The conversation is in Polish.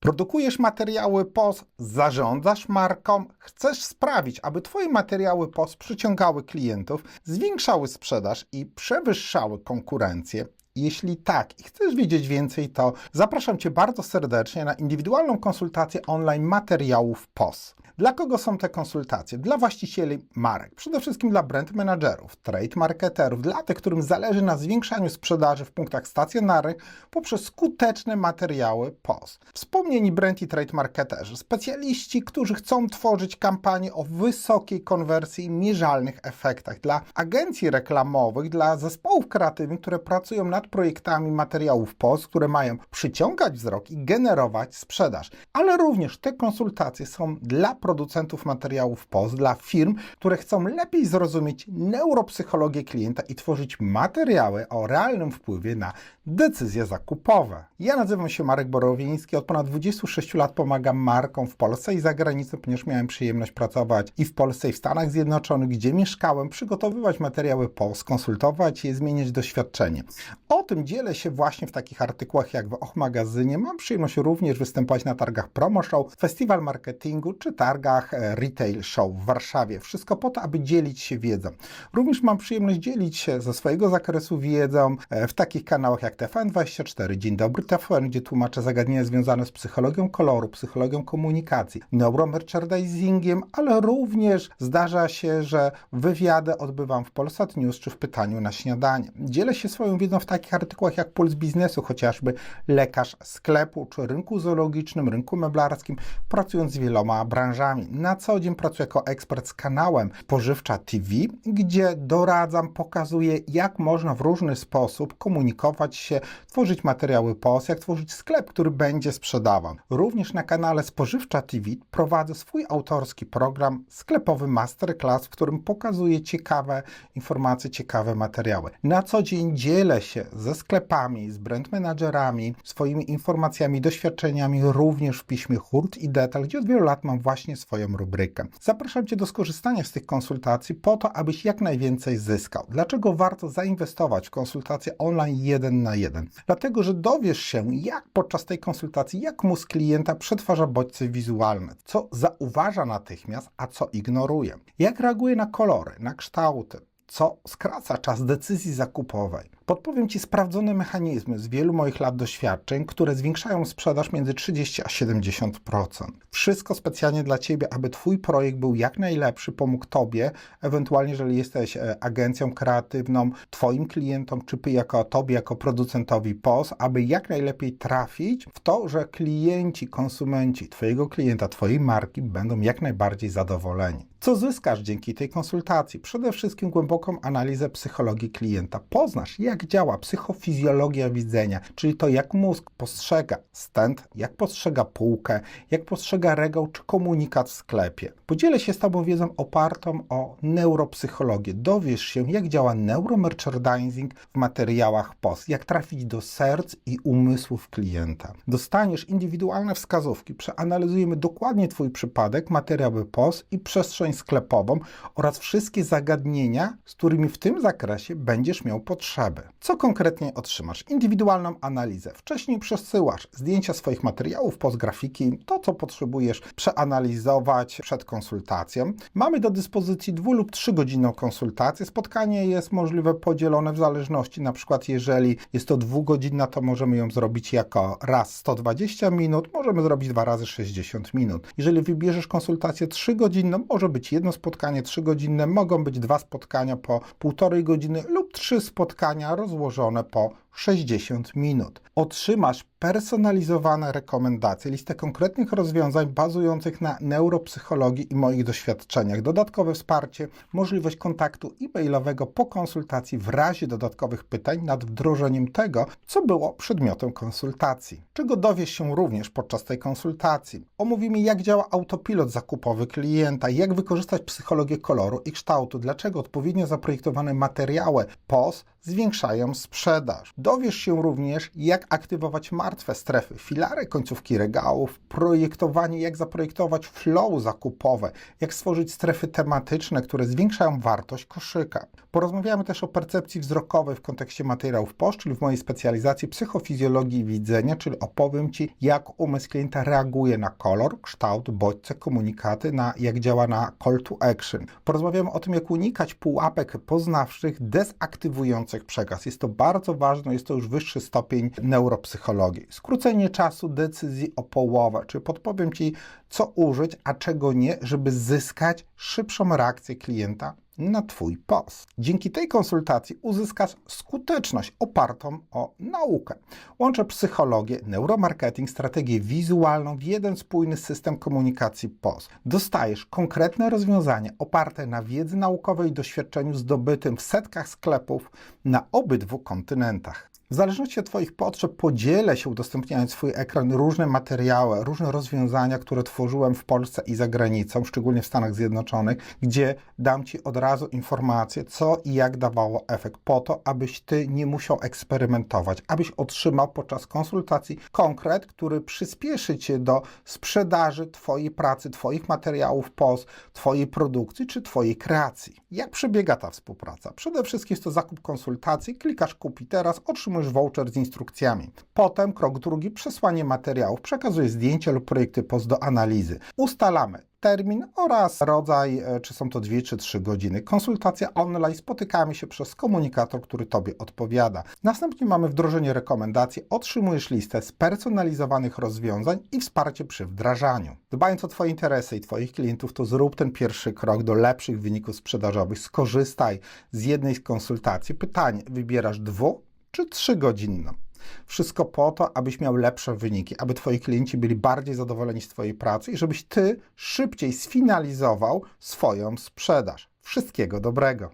Produkujesz materiały POS, zarządzasz marką, chcesz sprawić, aby Twoje materiały POS przyciągały klientów, zwiększały sprzedaż i przewyższały konkurencję. Jeśli tak i chcesz wiedzieć więcej, to zapraszam Cię bardzo serdecznie na indywidualną konsultację online materiałów POS. Dla kogo są te konsultacje? Dla właścicieli marek, przede wszystkim dla brand managerów, trade marketerów, dla tych, którym zależy na zwiększaniu sprzedaży w punktach stacjonarnych poprzez skuteczne materiały POS. Wspomnieni brand i trade marketerzy, specjaliści, którzy chcą tworzyć kampanie o wysokiej konwersji i mierzalnych efektach, dla agencji reklamowych, dla zespołów kreatywnych, które pracują nad projektami materiałów POS, które mają przyciągać wzrok i generować sprzedaż. Ale również te konsultacje są dla producentów materiałów POS, dla firm, które chcą lepiej zrozumieć neuropsychologię klienta i tworzyć materiały o realnym wpływie na decyzje zakupowe. Ja nazywam się Marek Borowiński, od ponad 26 lat pomagam markom w Polsce i za granicą, ponieważ miałem przyjemność pracować i w Polsce, i w Stanach Zjednoczonych, gdzie mieszkałem, przygotowywać materiały POS, konsultować je, zmieniać doświadczenie. O tym dzielę się właśnie w takich artykułach jak w Och Magazynie. Mam przyjemność również występować na targach Promo Show, Festiwal Marketingu czy targach e, Retail Show w Warszawie. Wszystko po to, aby dzielić się wiedzą. Również mam przyjemność dzielić się ze swojego zakresu wiedzą e, w takich kanałach jak TVN24, Dzień Dobry TVN, gdzie tłumaczę zagadnienia związane z psychologią koloru, psychologią komunikacji, neuromerchandisingiem, ale również zdarza się, że wywiady odbywam w Polsat News czy w pytaniu na śniadanie. Dzielę się swoją wiedzą w takich artykułach jak Puls Biznesu, chociażby lekarz sklepu czy rynku zoologicznym, rynku meblarskim, pracując z wieloma branżami. Na co dzień pracuję jako ekspert z kanałem Pożywcza TV, gdzie doradzam, pokazuję, jak można w różny sposób komunikować się, tworzyć materiały POS, jak tworzyć sklep, który będzie sprzedawał. Również na kanale Spożywcza TV prowadzę swój autorski program sklepowy Masterclass, w którym pokazuję ciekawe informacje, ciekawe materiały. Na co dzień dzielę się ze sklepami, z brand managerami, swoimi informacjami, doświadczeniami również w piśmie Hurt i Detal, gdzie od wielu lat mam właśnie swoją rubrykę. Zapraszam Cię do skorzystania z tych konsultacji po to, abyś jak najwięcej zyskał. Dlaczego warto zainwestować w konsultację online jeden na jeden? Dlatego, że dowiesz się, jak podczas tej konsultacji, jak mózg klienta przetwarza bodźce wizualne, co zauważa natychmiast, a co ignoruje, jak reaguje na kolory, na kształty, co skraca czas decyzji zakupowej. Podpowiem Ci sprawdzone mechanizmy z wielu moich lat doświadczeń, które zwiększają sprzedaż między 30 a 70%. Wszystko specjalnie dla Ciebie, aby Twój projekt był jak najlepszy, pomógł Tobie, ewentualnie jeżeli jesteś e, agencją kreatywną, Twoim klientom, czy jako Tobie, jako producentowi POS, aby jak najlepiej trafić w to, że klienci, konsumenci Twojego klienta, Twojej marki będą jak najbardziej zadowoleni. Co zyskasz dzięki tej konsultacji? Przede wszystkim głęboką analizę psychologii klienta. Poznasz, jak działa psychofizjologia widzenia, czyli to, jak mózg postrzega stent, jak postrzega półkę, jak postrzega regał czy komunikat w sklepie. Podzielę się z Tobą wiedzą opartą o neuropsychologię. Dowiesz się, jak działa neuromerchandising w materiałach POS, jak trafić do serc i umysłów klienta. Dostaniesz indywidualne wskazówki, przeanalizujemy dokładnie Twój przypadek, materiały POS i przestrzeń sklepową oraz wszystkie zagadnienia, z którymi w tym zakresie będziesz miał potrzeby. Co konkretnie otrzymasz? Indywidualną analizę. Wcześniej przesyłasz zdjęcia swoich materiałów, POS grafiki, to co potrzebujesz przeanalizować przed konsultacją. Mamy do dyspozycji dwu lub trzygodzinną konsultację. Spotkanie jest możliwe podzielone w zależności, na przykład jeżeli jest to dwugodzinna, to możemy ją zrobić jako raz 120 minut, możemy zrobić dwa razy 60 minut. Jeżeli wybierzesz konsultację trzygodzinną, może być jedno spotkanie trzygodzinne, mogą być dwa spotkania po półtorej godziny lub trzy spotkania rozłożone po 60 minut. Otrzymasz personalizowane rekomendacje, listę konkretnych rozwiązań bazujących na neuropsychologii i moich doświadczeniach, dodatkowe wsparcie, możliwość kontaktu e-mailowego po konsultacji w razie dodatkowych pytań nad wdrożeniem tego, co było przedmiotem konsultacji. Czego dowiesz się również podczas tej konsultacji? Omówimy, jak działa autopilot zakupowy klienta, jak wykorzystać psychologię koloru i kształtu, dlaczego odpowiednio zaprojektowane materiały POS zwiększają sprzedaż. Dowiesz się również, jak aktywować martwe strefy, filary końcówki regałów, projektowanie, jak zaprojektować flow zakupowe, jak stworzyć strefy tematyczne, które zwiększają wartość koszyka. Porozmawiamy też o percepcji wzrokowej w kontekście materiałów POS, czyli w mojej specjalizacji psychofizjologii widzenia, czyli opowiem Ci, jak umysł klienta reaguje na kolor, kształt, bodźce, komunikaty, na jak działa na call to action. Porozmawiamy o tym, jak unikać pułapek poznawczych dezaktywujących przekaz. Jest to bardzo ważne, jest to już wyższy stopień neuropsychologii. Skrócenie czasu decyzji o połowę, czyli podpowiem Ci, co użyć, a czego nie, żeby zyskać szybszą reakcję klienta na Twój post. Dzięki tej konsultacji uzyskasz skuteczność opartą o naukę. Łączę psychologię, neuromarketing, strategię wizualną w jeden spójny system komunikacji post. Dostajesz konkretne rozwiązania oparte na wiedzy naukowej i doświadczeniu zdobytym w setkach sklepów na obydwu kontynentach. W zależności od Twoich potrzeb podzielę się, udostępniając swój ekran, różne materiały, różne rozwiązania, które tworzyłem w Polsce i za granicą, szczególnie w Stanach Zjednoczonych, gdzie dam Ci od razu informację, co i jak dawało efekt, po to, abyś Ty nie musiał eksperymentować, abyś otrzymał podczas konsultacji konkret, który przyspieszy Cię do sprzedaży Twojej pracy, Twoich materiałów POS, Twojej produkcji czy Twojej kreacji. Jak przebiega ta współpraca? Przede wszystkim jest to zakup konsultacji, klikasz kupi teraz, otrzymujesz voucher z instrukcjami. Potem krok drugi, przesłanie materiałów, przekazuję zdjęcia lub projekty POS do analizy. Ustalamy termin oraz rodzaj, e, czy są to dwie czy trzy godziny. Konsultacja online, spotykamy się przez komunikator, który Tobie odpowiada. Następnie mamy wdrożenie rekomendacji, otrzymujesz listę spersonalizowanych rozwiązań i wsparcie przy wdrażaniu. Dbając o Twoje interesy i Twoich klientów, to zrób ten pierwszy krok do lepszych wyników sprzedażowych. Skorzystaj z jednej z konsultacji. Pytanie, wybierasz dwu czy trzygodzinną? Wszystko po to, abyś miał lepsze wyniki, aby Twoi klienci byli bardziej zadowoleni z Twojej pracy i żebyś Ty szybciej sfinalizował swoją sprzedaż. Wszystkiego dobrego.